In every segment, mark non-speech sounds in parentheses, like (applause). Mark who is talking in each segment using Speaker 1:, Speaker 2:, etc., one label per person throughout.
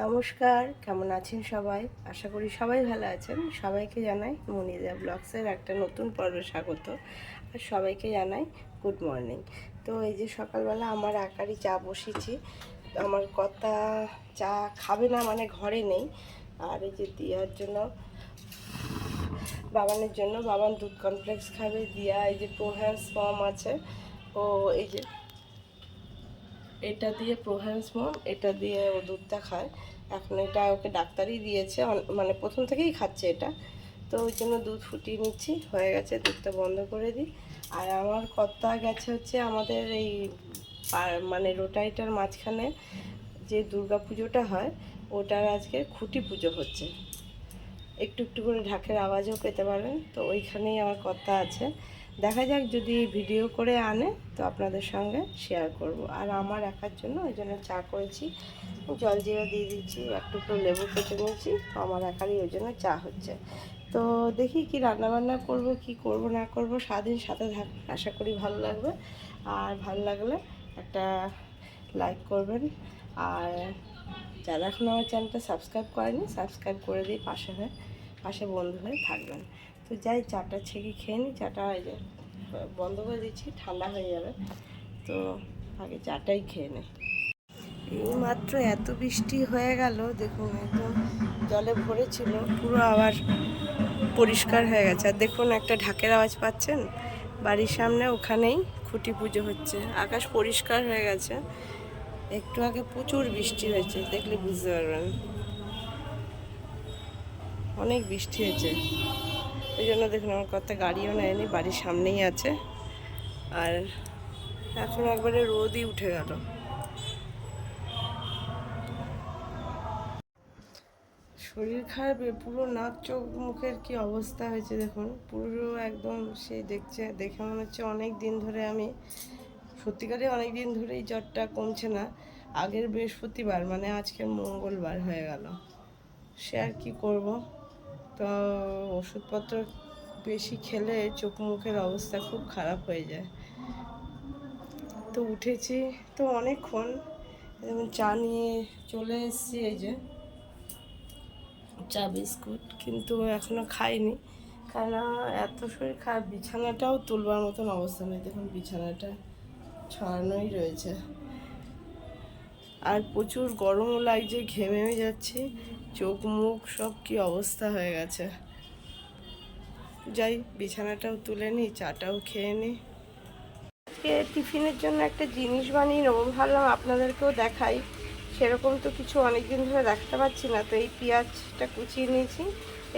Speaker 1: নমস্কার, কেমন আছেন সবাই? আশা করি সবাই ভালো আছেন। সবাইকে জানাই মনিদা ব্লগসের একটা নতুন পর্বে স্বাগত। আর সবাইকে জানাই গুড মর্নিং। তো এই যে সকালবেলা আমার আকারই চা বসেছি। আমার কথা চা খাবে না মানে ঘরে নেই। আর এই যে দিয়ার জন্য, বাবানের জন্য, বাবান দুধ কমপ্লেক্স খাবে। দিয়া এই যে প্রোহ্যান্স ফর্ম আছে। ও এই যে এটা দিয়ে প্রোহ্যান্স মম, এটা দিয়ে ও দুধটা খায়। এখন এটা ওকে ডাক্তারই দিয়েছে মানে প্রথম থেকেই খাচ্ছে এটা। তো ওই জন্য দুধ ফুটিয়ে নিচ্ছি, হয়ে গেছে, দুধটা বন্ধ করে দিই। আর আমার কর্তা গেছে হচ্ছে আমাদের এই মানে রোটাইটার মাঝখানে যে দুর্গা পুজোটা হয়, ওটার আজকে খুঁটি পুজো হচ্ছে। একটু একটু করে ঢাকের আওয়াজও পেতে পারেন। তো ওইখানেই আমার কথা আছে। দেখা যাক যদি ভিডিও করে আনে, তো আপনাদের সঙ্গে শেয়ার করব। আর আমার একার জন্য, ওই জন্য চা করেছি, জল জিরা দিয়ে দিচ্ছি একটু একটু লেবু কেটে নিয়েছি আমার একারই ওই জন্য চা হচ্ছে। তো দেখি কি রান্না বান্না করব, কি করব, না করব, সারাদিন সাথে থাকবেন আশা করি ভালো লাগবে। আর ভালো লাগলে একটা লাইক করবেন। আর যারা এখন আমার চ্যানেলটা সাবস্ক্রাইব করেনি সাবস্ক্রাইব করে দিয়ে পাশে হয়ে পাশে বন্ধু হয়ে থাকবেন। তো যাই, চাটা ছেঁকে খেয়ে নিই চাটা যে বন্ধ করে দিচ্ছি, ঠান্ডা হয়ে যাবে। তো আগে চাটাই খেয়ে নেই এই মাত্র এত বৃষ্টি হয়ে গেল, দেখুন একদম জলে ভরেছিল। পুরো আবার পরিষ্কার হয়ে গেছে। আর দেখুন একটা ঢাকের আওয়াজ পাচ্ছেন? বাড়ির সামনে ওখানেই খুঁটি পুজো হচ্ছে। আকাশ পরিষ্কার হয়ে গেছে। একটু আগে প্রচুর বৃষ্টি হয়েছে, দেখলে বুঝতে পারবেন। অনেক বৃষ্টি হয়েছে। ওই জন্য দেখুন আমার কত গাড়িও নেয়নি, বাড়ির সামনেই আছে। আর এখন একবারে রোদই উঠে গেল। শরীর খারাপ পুরো নাক চোখ মুখের কি অবস্থা হয়েছে দেখুন। পুরো একদম সে দেখছে, দেখে মনে হচ্ছে অনেক দিন ধরে আমি, সত্যিকারে অনেক দিন ধরেই জ্বরটা কমছে না। আগের বৃহস্পতিবার মানে আজকের মঙ্গলবার হয়ে গেল। সে আর কি করব? ওষুধপত্র বেশি খেলে চোখ মুখের অবস্থা খুব খারাপ হয়ে যায়। তো উঠেছি তো অনেকক্ষণ, যেমন চা নিয়ে চলে এসেছি এই যে, চা বিস্কুট কিন্তু এখনও খাইনি। কারণ এত শরীর খারাপ, বিছানাটাও তুলবার মতন অবস্থা নেই। দেখুন বিছানাটা ছড়ানোই রয়েছে। আর প্রচুর গরমও লাগছে, ঘেমেও যাচ্ছি। চোখ, মুখ, সব কি অবস্থা হয়ে গেছে। যাই, বিছানাটাও তুলে নিই চাটাও খেয়ে নিই আজকে টিফিনের জন্য একটা জিনিস বানিয়ে নেব, ভাবলাম আপনাদেরকেও দেখাই। সেরকম তো কিছু অনেক দিন ধরে দেখাতে পারছি না, তো এই পেঁয়াজটা কুচিয়ে নিয়েছি,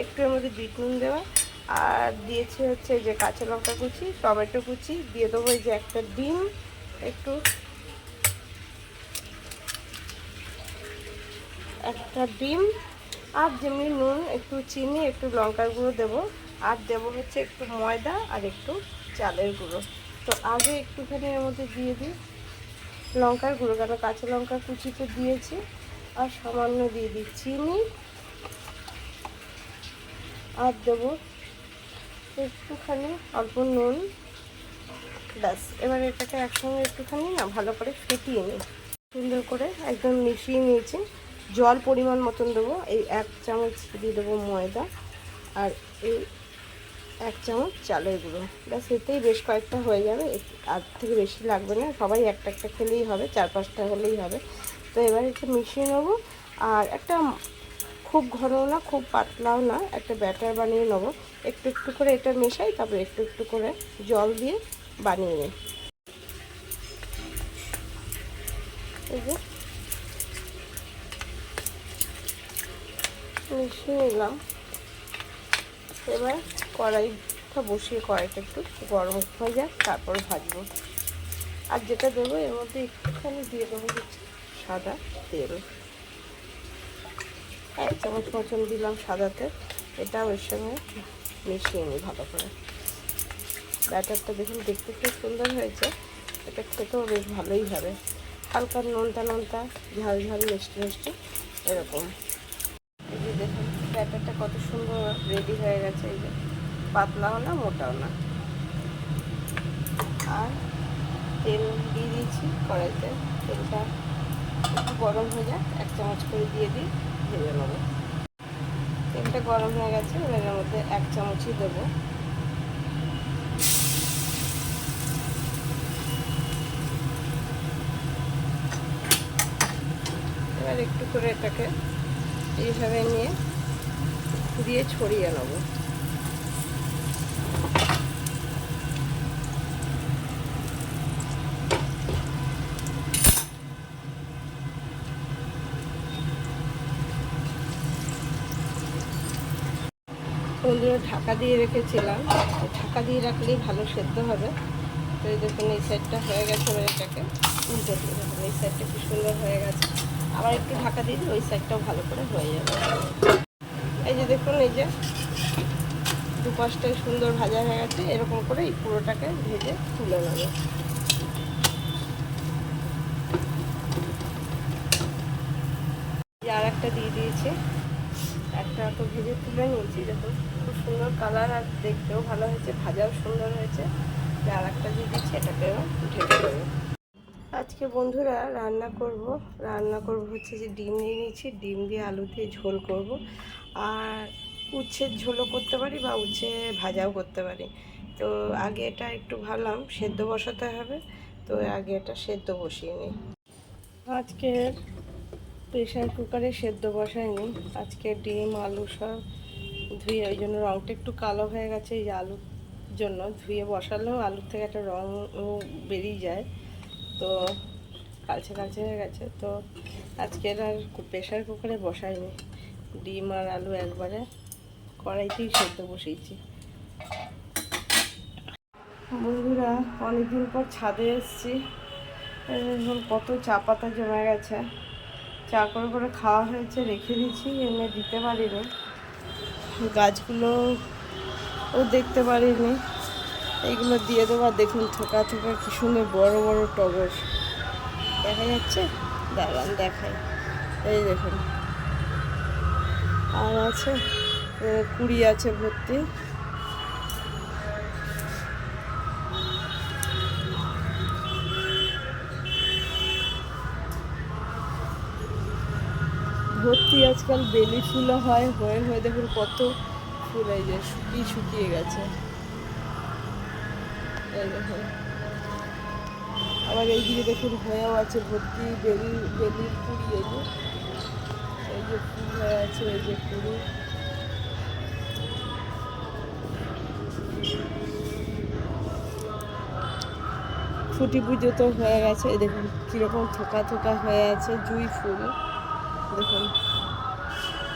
Speaker 1: একটু এর মধ্যে বিট নুন দেওয়া। আর দিয়েছি হচ্ছে যে কাঁচা লঙ্কা কুচি, টমেটো কুচি, দিয়ে দেবো এই যে একটা ডিম, একটু একটা ডিম, আর যেমনি নুন, একটু চিনি, একটু লঙ্কার গুঁড়ো দেবো। আর দেবো হচ্ছে একটু ময়দা আর একটু চালের গুঁড়ো। তো আগে একটুখানি এর মধ্যে দিয়ে দিই। লঙ্কার গুঁড়ো, কেন কাঁচা লঙ্কা কুচি তো দিয়েছি। আর সামান্য দিয়ে দিই চিনি। আর দেবো একটুখানি অল্প নুন। ব্যাস, এবার এটাকে একসঙ্গে একটুখানি না, ভালো করে ফেটিয়ে নিই। সুন্দর করে একদম মিশিয়ে নিয়েছি। জল পরিমাণ মতন দেবো। এই এক চামচ দিয়ে দেবো ময়দা আর এই এক চামচ চালের গুঁড়ো। ব্যাস, এতেই বেশ কয়েকটা হয়ে যাবে। আর থেকে বেশি লাগবে না। সবাই একটা একটা খেলেই হবে, চার পাঁচটা হলেই হবে। তো এবার একটু মিশিয়ে নেব। আর একটা খুব ঘনও না, খুব পাতলাও না, একটা ব্যাটার বানিয়ে নেব। একটু একটু করে এটা মেশাই, তারপর একটু একটু করে জল দিয়ে বানিয়ে নিই। মিশিয়ে নিলাম এবার কড়াইটা বসিয়ে, কড়াইটা একটু গরম হয়ে যাক, তারপর ভাজবো। আর যেটা দেবো, এর মধ্যে একটুখানি দিয়ে দেবো হচ্ছে সাদা তেল। এক চামচ মতন দিলাম সাদা তেল। এটা ওর সঙ্গে মিশিয়ে নিই ভালো করে। ব্যাটারটা দেখুন, দেখতে খুব সুন্দর হয়েছে। এটা খেতেও বেশ ভালোই হবে। হালকা নোনতা নোনতা, ঝাল ঝাল, মিষ্টি মিষ্টি, এরকম। ব্যাটারটা কত সুন্দর রেডি হয়ে গেছে, এই যে। পাতলাও না, মোটাও না। আর তেল দিয়ে দিয়েছি কড়াইতে। তেলটা একটু গরম হয়ে যাক, এক চামচ করে দিয়ে দিই, ভেজে নেব। তেলটা গরম হয়ে গেছে, এবার মধ্যে এক চামচই দেবো। এবার একটু করে এটাকে এইভাবে নিয়ে দিয়ে ছড়িয়ে নেব। কোনদিনও ঢাকা দিয়ে রেখেছিলাম। ঢাকা দিয়ে রাখলেই ভালো সেদ্ধ হবে। তো এই দেখুন, এই সাইডটা হয়ে গেছে এবার এটাকে উল্টে দিয়ে দেখুন এই সাইডটা খুব সুন্দর হয়ে গেছে। আবার একটু ঢাকা দিয়ে দিই ওই সাইডটাও ভালো করে হয়ে যাবে। এই যে দেখুন, এই যে দু পাশটাই সুন্দর ভাজা হয়ে গেছে। এরকম করে এই পুরোটাকে ভেজে তুলে নেবে। আর একটা দিয়ে দিয়েছি। একটা তো ভেজে তুলে নিয়েছি, দেখুন খুব সুন্দর কালার আর দেখতেও ভালো হয়েছে, ভাজাও সুন্দর হয়েছে। আর একটা দিয়ে দিচ্ছি এটাকেও ঢেকে দেবো। আজকে বন্ধুরা রান্না করব। রান্না করব হচ্ছে যে ডিম নিয়ে নিয়েছি। ডিম দিয়ে আলু দিয়ে ঝোল করব। আর উচ্ছের ঝোলও করতে পারি বা উচ্ছে ভাজাও করতে পারি। তো আগে এটা একটু ভাবলাম, সেদ্ধ বসাতে হবে। তো আগে এটা সেদ্ধ বসিয়ে নিই। আজকের প্রেশার কুকারে সেদ্ধ বসাইনি। আজকে ডিম, আলু সব ধুয়ে, ওই জন্য রঙটা একটু কালো হয়ে গেছে। এই আলুর জন্য ধুয়ে বসালেও আলুর থেকে একটা রঙ বেরিয়ে যায়। তো কালচে কালচে হয়ে গেছে। তো আজকের আর প্রেশার কুকারে বসাইনি। ডিম আর আলু একবারে কড়াইতেই সেদ্ধ বসিয়েছি। বন্ধুরা, অনেকদিন পর ছাদে এসেছি। কত চা পাতা জমে গেছে। চা করে করে খাওয়া হয়েছে, রেখে দিয়েছি, এমনি দিতে পারিনি। গাছগুলো ও দেখতে পারিনি। এইগুলো দিয়ে দেবো আর দেখুন থোকা থোকা কি সুন্দর বড় বড় টগর। দেখা যাচ্ছে? দাঁড়ান, দেখাই। এই দেখুন। আর আছে কুড়ি আছে ভর্তি। ভর্তি আজকাল বেলি ফুলও হয়, হয়ে হয়ে দেখুন কত ফুল এই যে শুকিয়ে শুকিয়ে গেছে। এই দেখুন। আবার দেখুন হয়েও আছে ভর্তি, বেলি বেলির কুড়ি এই যে ফুল হয়ে আছে এই যে কুড়ি ফুটি পুজো তো হয়ে গেছে দেখুন কীরকম থোকা থোকা হয়ে আছে জুই ফুল। দেখুন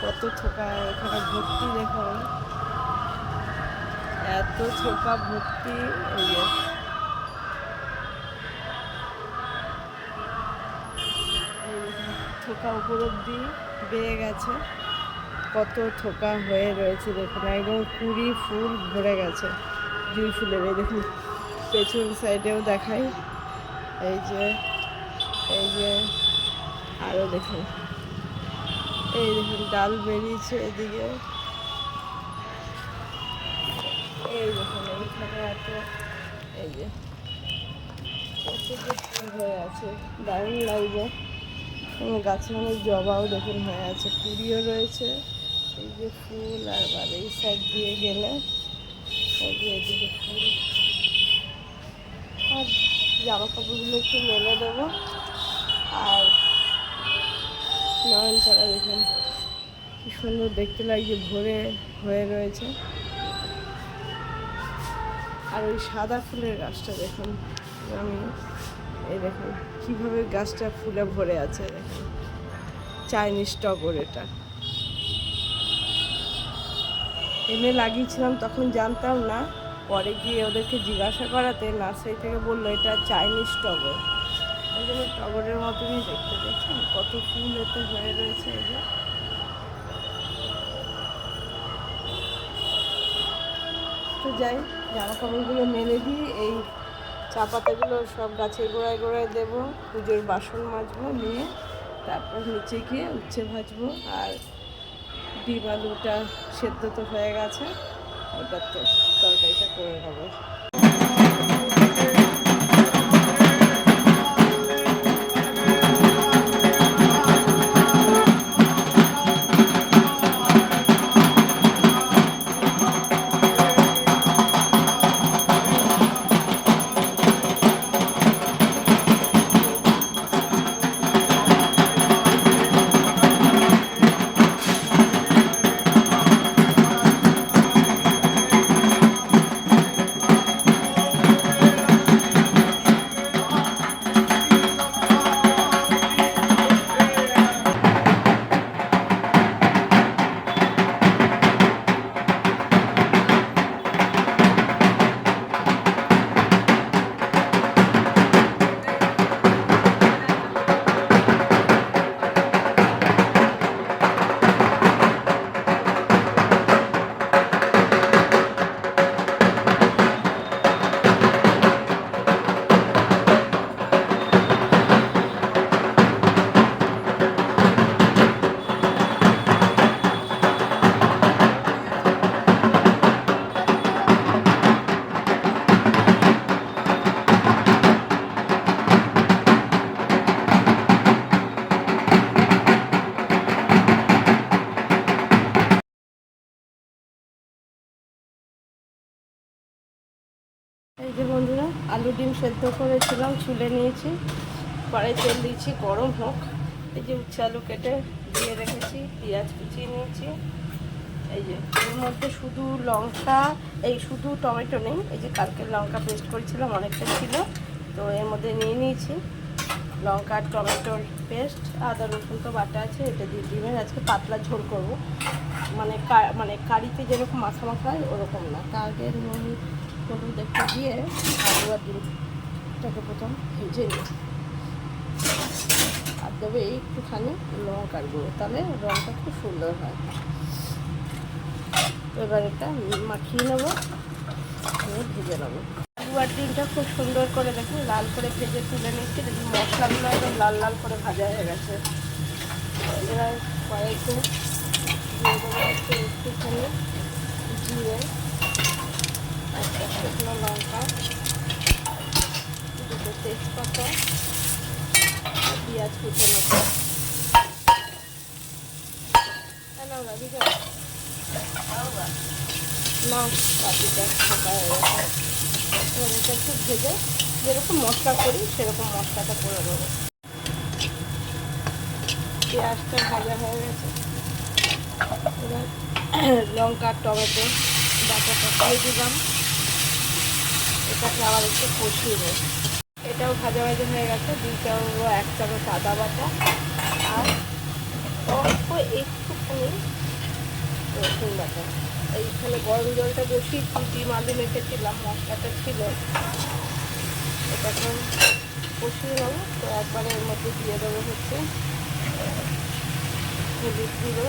Speaker 1: কত থোকা, এখানে ভর্তি দেখুন। এত থোকা ভর্তি থোকা উপর অব্দি বেয়ে গেছে। কত থোকা হয়ে রয়েছে দেখুন, একদম কুড়ি ফুল ভরে গেছে। জুই ফুলের, এই দেখুন, পেছন সাইডেও দেখাই। এই যে এই যে আরও দেখুন। এই দেখুন, ডাল বেরিয়েছে এদিকে। এই দেখুন, এইখানে এত, এই যে, কত হয়ে আছে, দারুণ লাগবে গাছে অনেক জবাও দেখুন হয়ে আছে কুড়িও রয়েছে। এই যে ফুল আর আবার এই সাইড দিয়ে গেলে এদিকে ফুল। আর জামা কাপড়গুলো একটু মেলে দেবো। আর নয়নতারা দেখুন, কি সুন্দর দেখতে লাগছে, ভরে হয়ে রয়েছে। আর ওই সাদা ফুলের গাছটা দেখুন, আমি এই দেখুন। কীভাবে গাছটা ফুলে ভরে আছে। চাইনিজ টগর এটা। এনে লাগিয়েছিলাম, তখন জানতাম না। পরে গিয়ে ওদেরকে জিজ্ঞাসা করাতে নার্সারি থেকে বলল, এটা চাইনিজ টগর। টগরের মতনই দেখতে দেখছেন কত ফুল এতে হয়ে রয়েছে এই যে। তো যাই, জামা কাপড়গুলো মেলে দিয়ে এই চা পাতাগুলো সব গাছের গোড়ায় গোড়ায় দেবো, পুজোর বাসন মাজবো, নিয়ে তারপর নিচে গিয়ে উচ্ছে ভাজবো, আর ডিম আলুটা সেদ্ধ তো হয়ে গেছে ওটা তো তরকারিটা করে নেব। আলু ডিম সেদ্ধ করেছিলাম, ছুলে নিয়েছি। পরে তেল দিয়েছি, গরম হোক। এই যে উচ্ছে আলু কেটে দিয়ে রেখেছি, পেঁয়াজ কুচিয়ে নিয়েছি। এই যে, এর মধ্যে শুধু লঙ্কা, এই শুধু টমেটো নেই, এই যে কালকে লঙ্কা পেস্ট করেছিলাম, অনেকটা ছিল। তো এর মধ্যে নিয়ে নিয়েছি লঙ্কা টমেটোর পেস্ট। আদা, রসুন তো বাটা আছে, এটা দিয়ে ডিমের আজকে পাতলা ঝোল করব। মানে মানে কারিতে যেরকম মাখা মাখা হয়, ওরকম না। তার আগে হলুদ একটু দিয়ে আলু আর ডিমটাকে প্রথম ভেজে আর দেবে একটুখানি লঙ্কার গুঁড়ো, তাহলে রঙটা খুব সুন্দর হয়। এবার এটা মাখিয়ে নেব ভেজে নেব। আলু ডিমটা খুব সুন্দর করে দেখুন, লাল করে ভেজে তুলে নিচ্ছি, দেখুন মশলাগুলো একদম লাল লাল করে ভাজা হয়ে গেছে। এবার কয়েকটু একটু একটুখানি জিরে শুকনো লঙ্কা দুটো তেজপাতা পেঁয়াজ কুচে নেব নাও আছে নাও বাটিটা ফাঁকা একটু ভেজে যেরকম মশলা করি সেরকম মশলাটা করে দেবো পেঁয়াজটা ভাজা হয়ে গেছে এবার লঙ্কা টমেটো বাটাটা দিয়ে দিলাম এটাকে আবার একটু কষিয়ে দেবো এটাও ভাজা ভাজা হয়ে গেছে দুই চামচ এক চামচ আদা বাটা। আর অল্প একটুখানি রসুন বাটা। এইখানে গরম জলটা বসিয়ে ডিম আলু মেখেছিলাম মশলাটা ছিল। এটাকে কষিয়ে নেব, তো একবারে এর মধ্যে দিয়ে দেবো হচ্ছে হলুদ গুঁড়ো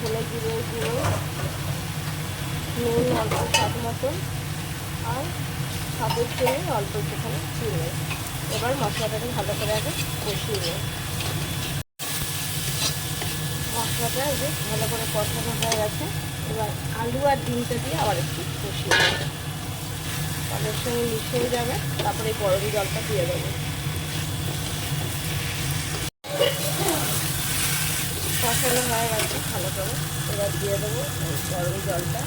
Speaker 1: হলুদ গুঁড়ো গুঁড়ো নুন, অল্প স্বাদ মতন, আর স্বাদের জন্য অল্প একটুখানি চিনি। এবার মশলাটাকে ভালো করে আগে কষিয়ে নেব মশলাটা যে ভালো করে কষানো হয়ে গেছে। এবার আলু আর ডিমটা দিয়ে আবার একটু কষিয়ে নেব তাদের সঙ্গে মিশিয়ে যাবে, তারপরে গরম জলটা দিয়ে দেবো। কষানো হয়ে গেছে ভালো করে। এবার দিয়ে দেবো গরম জলটা।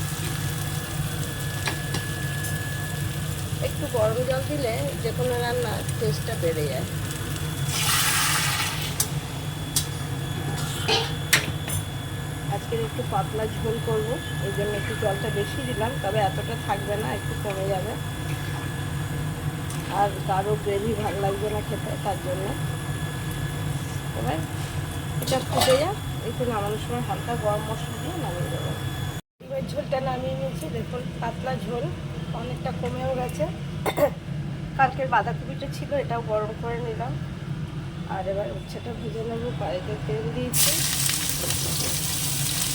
Speaker 1: একটু গরম জল দিলে যে কোনো রান্নার টেস্টটা বেড়ে যায়। আজকের একটু পাতলা ঝোল করব, এই জন্য একটু জলটা বেশি দিলাম, তবে এতটা থাকবে না, একটু কমে যাবে। আর কারও গ্রেভি ভালো লাগবে না খেতে, তার জন্য। এবার এটা ফুটে যা একটু নামানোর সময় হালকা গরম মশলা দিয়ে নামিয়ে দেবো ঝোলটা নামিয়ে নিয়েছি, দেখুন পাতলা ঝোল, অনেকটা কমেও গেছে। কালকের বাঁধাকপিটা ছিল, এটাও গরম করে নিলাম। আর এবার উচ্ছেটা ভেজে নেব, কড়াইতে তেল দিয়েছি।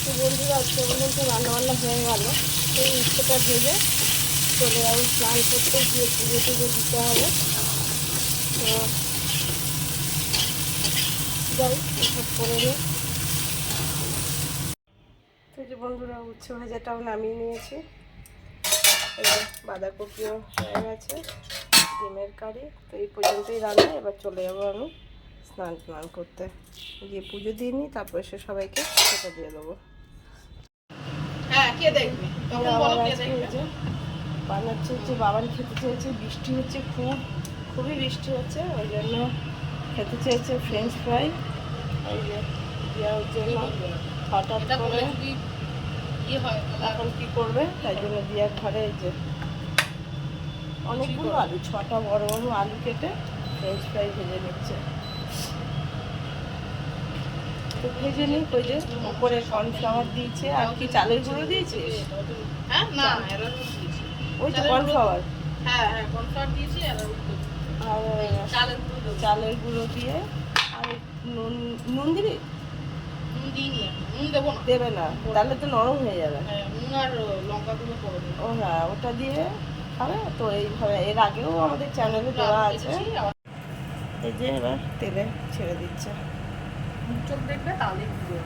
Speaker 1: তো বন্ধুরা, আজকে পর্যন্ত রান্নাবান্না হয়ে গেল। এই উচ্ছেটা ভেজে চলে যাব, স্নান করতে গিয়ে পুজো টুজো দিতে হবে। তো যাই, এসব করে নিই। তো যে বন্ধুরা, উচ্ছে ভাজাটাও নামিয়ে নিয়েছি। যে বাঁধাকপিও হয়ে গেছে ডিমের কারি। তো এই পর্যন্তই রান্না এবার চলে যাব আমি স্নান স্নান করতে। গিয়ে পুজো দিয়ে নিই তারপর সে সবাইকে খেতে দিয়ে দেবো।
Speaker 2: হ্যাঁ
Speaker 1: বানাচ্ছে হচ্ছে বাবান খেতে চেয়েছে বৃষ্টি হচ্ছে খুব খুবই বৃষ্টি হচ্ছে ওই জন্য খেতে চেয়েছে ফ্রেঞ্চ ফ্রাই এই যে দেওয়ার জন্য হঠাৎ করে
Speaker 2: যদি ইয়ে হয় তাহলে
Speaker 1: এখন কি করবে? তাই জন্য দিয়া ঘরে যে অনেকগুলো আলু ছটা বড় বড় আলু কেটে ফ্রেঞ্চ ফ্রাই ভেজে নিচ্ছে। তো ভেজে নিই ওই যে উপরে কর্নফ্লাওয়ার দিয়েছে আর কি চালের গুঁড়ো দিয়েছিস?
Speaker 2: হ্যাঁ না
Speaker 1: ওই তো কর্নফ্লাওয়ার
Speaker 2: হ্যাঁ হ্যাঁ দিয়েছি আর চালের গুঁড়ো
Speaker 1: দিয়ে আর নুন নুন দিবি?
Speaker 2: নুন দিইনি নুন দেবো না।
Speaker 1: দেবে না তাহলে তো নরম হয়ে যাবে।
Speaker 2: হ্যাঁ নুন আর লঙ্কা গুঁড়ো করে
Speaker 1: ও হ্যাঁ ওটা দিয়ে খাবে? তো এইভাবে এর আগেও আমাদের চ্যানেলে দেওয়া আছে। এই যে এবার তেলে ছেড়ে দিচ্ছে।
Speaker 2: চোখ দেখবে বুঝবে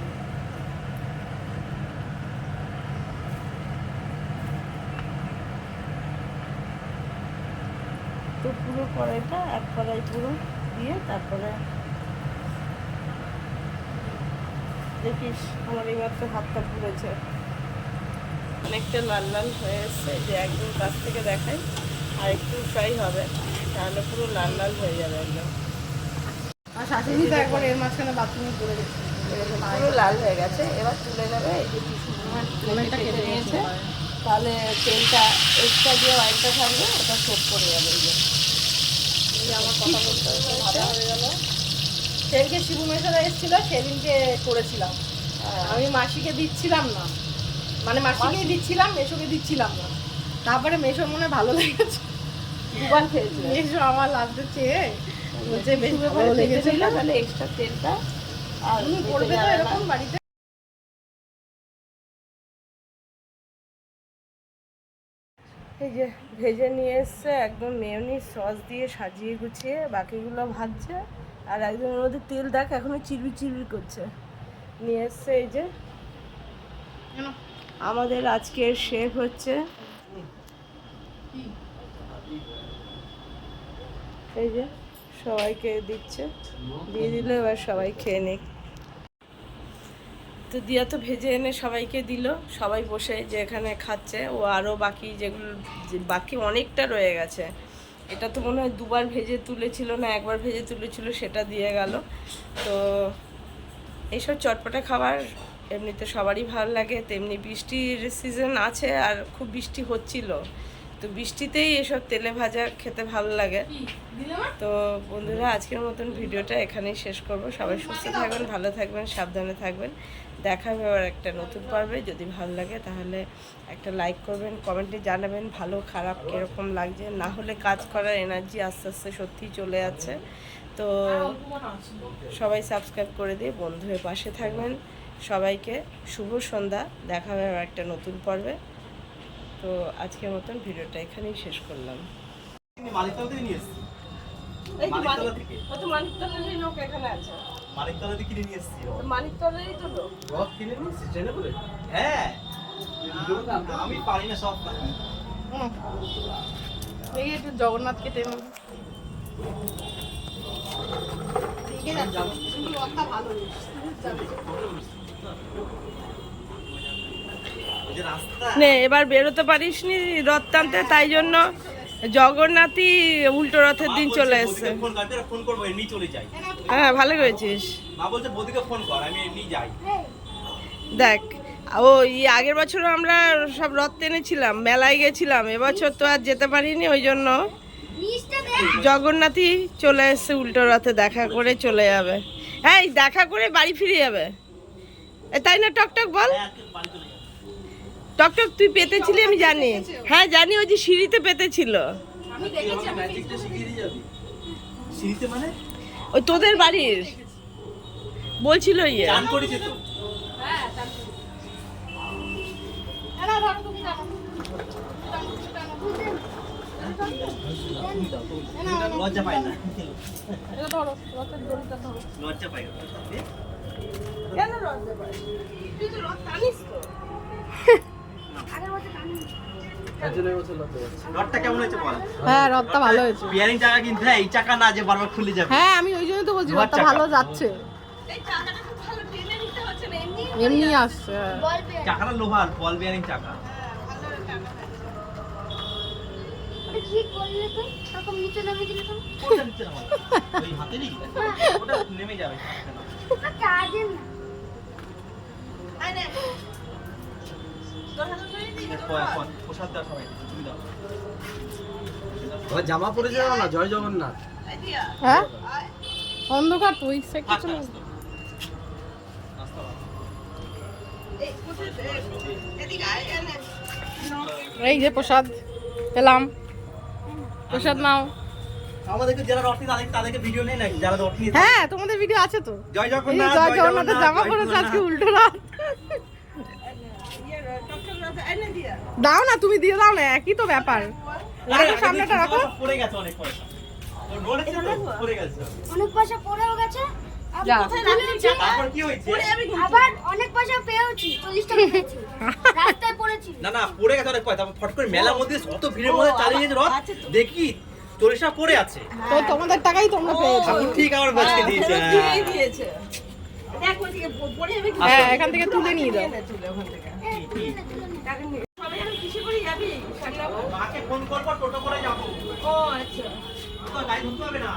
Speaker 1: তো পুরো কড়াইটা এক কড়াই পুরো দিয়ে তারপরে দেখিস আমার এই মাত্র হাতটা পুড়েছে অনেকটা লাল লাল হয়ে এসছে যে একদম কাছ থেকে দেখাই আর একটু ফ্রাই হবে তাহলে পুরো লাল লাল হয়ে যাবে একদম।
Speaker 2: আর শাশুড়ি তো একবার এর মাঝখানে বাথরুমে পড়ে গেছে।
Speaker 1: পুরো লাল হয়ে গেছে এবার তুলে নেবে এই যে কিছু কেটে
Speaker 2: কেটে
Speaker 1: নিয়েছে
Speaker 2: নিয়েছে।
Speaker 1: তাহলে তেলটা এক্সট্রা যে অয়েলটা থাকবে ওটা সোপ করে যাবে এই যে।
Speaker 2: আমার কথা বলতে বলতে হয়ে গেল। সেদিনকে শিবু মেশারা এসেছিল সেদিনকে করেছিলাম। আমি মাসিকে দিচ্ছিলাম না। মানে মাসিকেই দিচ্ছিলাম মেশোকে দিচ্ছিলাম না। তারপরে মেশোর মনে ভালো লেগেছে।
Speaker 1: দুবার খেয়েছিল
Speaker 2: মেশো আমার লাস্টে চেয়ে বলছে বেশ
Speaker 1: ভালো লেগেছিল তাহলে এক্সট্রা তেলটা। আর
Speaker 2: করবে তো এরকম বাড়িতে?
Speaker 1: এই যে ভেজে নিয়ে এসছে একদম মেয়নি সস দিয়ে সাজিয়ে গুছিয়ে বাকিগুলো ভাজছে। আর একদম ওর মধ্যে তেল দেখ এখনও চিরবি চিরবি করছে। নিয়ে এসছে এই যে। আমাদের আজকের শেফ হচ্ছে। এই যে সবাইকে দিচ্ছে। দিয়ে দিলে এবার সবাই খেয়ে নিক। তো দিয়া তো ভেজে এনে সবাইকে দিল। সবাই বসে যে এখানে খাচ্ছে। ও আরও বাকি যেগুলো বাকি অনেকটা রয়ে গেছে। এটা তো মনে হয় দুবার ভেজে তুলেছিল না একবার ভেজে তুলেছিল, সেটা দিয়ে গেল। তো এইসব চটপটা খাবার এমনিতে সবারই ভালো লাগে, তেমনি বৃষ্টির সিজন আছে আর খুব বৃষ্টি হচ্ছিল। তো বৃষ্টিতেই এসব তেলে ভাজা খেতে ভালো লাগে। তো বন্ধুরা, আজকের মতন ভিডিওটা এখানেই শেষ করব। সবাই সুস্থ থাকবেন, ভালো থাকবেন, সাবধানে থাকবেন। দেখা হবে আবার একটা নতুন পর্বে। যদি ভালো লাগে তাহলে একটা লাইক করবেন কমেন্টে জানাবেন ভালো খারাপ কীরকম লাগছে। না হলে কাজ করার এনার্জি আস্তে আস্তে সত্যিই চলে যাচ্ছে। তো সবাই সাবস্ক্রাইব করে দিয়ে বন্ধু হয়ে পাশে থাকবেন। সবাইকে শুভ সন্ধ্যা। দেখা হবে আবার একটা নতুন পর্বে। তো আজকের মতন ভিডিওটা এখানেই শেষ করলাম।
Speaker 3: মালিকতলা থেকে নিয়ে এসেছি?
Speaker 1: এই তো
Speaker 3: মানিকতলা থেকে।
Speaker 1: ও তো মানিকতলারই লোক এখানে আছে।
Speaker 3: মালিকতলা থেকে কিনে নিয়ে এসেছি।
Speaker 1: তো মানিকতলারই তো
Speaker 3: রথ কিনে নিয়েছি ট্রেনে করে হ্যাঁ। আমি পারি না সব।
Speaker 2: হুম। দেখি একটু জগন্নাথকে টেনে
Speaker 1: নে এবার বেরোতে পারিসনি রথ টানতে তাই জন্য জগন্নাথই উল্টো রথের দিন চলে এসছে।
Speaker 3: ফোন করব এমনি চলে যাই।
Speaker 1: হ্যাঁ ভালো করেছিস।
Speaker 3: মা বলছে বৌদিকে ফোন কর আমি এমনি যাই।
Speaker 1: দেখ ও ই আগের বছর আমরা সব রথ টেনেছিলাম মেলায় গেছিলাম এবছর তো আর যেতে পারিনি ওই জন্য জগন্নাথই চলে এসছে উল্টো রথে দেখা করে চলে যাবে। হ্যাঁ এই দেখা করে বাড়ি ফিরে যাবে। তাই না টকটক বল
Speaker 3: হ্যাঁ তুই বাড়ি চলে যাই
Speaker 1: টকটক তুই পেতেছিলি আমি জানি। হ্যাঁ জানি ওই যে সিঁড়িতে পেতেছিল।
Speaker 3: মানে?
Speaker 1: ওই তোদের বাড়ির। বলছিল ইয়ে।
Speaker 3: চান করেছে তো।
Speaker 2: হ্যাঁ জানি। এ না, ধরো তুমি জানো।
Speaker 3: লজ্জা পাই না। লজ্জা পাই
Speaker 1: কেন দেবে তুই তো রথ টানিস তো
Speaker 3: রথটা কেমন হয়েছে বল
Speaker 2: হ্যাঁ রথটা ভালো হয়েছে।
Speaker 3: বিয়ারিং চাকা কিনতে হয়, এই চাকা না যে বারবার খুলে যাবে।
Speaker 2: হ্যাঁ আমি ওই জন্য তো বলছি রথটা ভালো যাচ্ছে।
Speaker 1: এই টাকাটা খুব ভালো টেনে নিতে হচ্ছে না এমনি
Speaker 2: এমনি আসছে হ্যাঁ।
Speaker 3: চাকাটা লোহার বল বিয়ারিং চাকা।
Speaker 4: কি করলে তো? তখন নিচে নামে দিলে তো।
Speaker 3: কোনটা নিচে নামাবো? ওই হাতেরই? ওটা নেমে যাবে
Speaker 4: চার্জে না।
Speaker 1: তোর হাতে
Speaker 3: প- প্রসাদ দাও সবাই তুমি দাও।
Speaker 5: জামা পরে যাও না জয় জগন্নাথ।
Speaker 1: এই
Speaker 2: হ্যাঁ? অন্ধকার তো ওই সাইডটা
Speaker 3: আস্তে
Speaker 2: চলে
Speaker 3: আস্তে আস্তে আস্তে।
Speaker 1: এই
Speaker 2: যে প্রসাদ পেলাম প্রসাদ নাও।
Speaker 3: আমাদেরকে যারা রথ নিয়ে তাদেরকে ভিডিও নেই নাকি? যারা রথ নিয়ে
Speaker 2: হ্যাঁ তোমাদের ভিডিও আছে তো।
Speaker 3: জয় জগন্নাথ
Speaker 2: জয় জগন্নাথের জামা পরে আজকে উল্টো রাত
Speaker 1: ইয়ে টকটক রথ এনে দিয়া
Speaker 2: দাও না তুমি দিয়ে দাও না একই তো ব্যাপার।
Speaker 3: আরে,
Speaker 2: রাখো, সামনেটা রাখো।
Speaker 3: পড়ে গেছে অনেক পয়সা। তোর বলেছি পড়ে গেছে।
Speaker 4: অনেক পয়সা পড়েও গেছে।
Speaker 2: যা।
Speaker 1: কোথায় রাখলি টাকা
Speaker 3: তারপর কি হয়েছে?
Speaker 1: পরে আমি
Speaker 4: আবার অনেক পয়সা পেয়েওছি চল্লিশ টাকা পেয়েছি। (laughs) রাস্তায় পড়েছি।
Speaker 3: না না পড়ে গেছে অনেক পয়সা। ফট করে মেলার মধ্যে অত ভিড়ের মধ্যে চালিয়ে গেছে রথ। দেখি চল্লিশটা পড়ে আছে।
Speaker 2: তো তোমাদের টাকাই তোমরা পেয়েছ।
Speaker 3: ঠিক আমার দিয়েছে
Speaker 1: যাবে কি
Speaker 2: হ্যাঁ এখান থেকে তুলে নিয়ে দাও
Speaker 1: এনে তুলে ওখান থেকে
Speaker 3: কি, কি?
Speaker 1: টাকা নিয়ে নাম
Speaker 3: মাকে ফোন করব টোটো করে যাব
Speaker 1: ও আচ্ছা।
Speaker 3: তো গাড়ি ধরতে হবে না।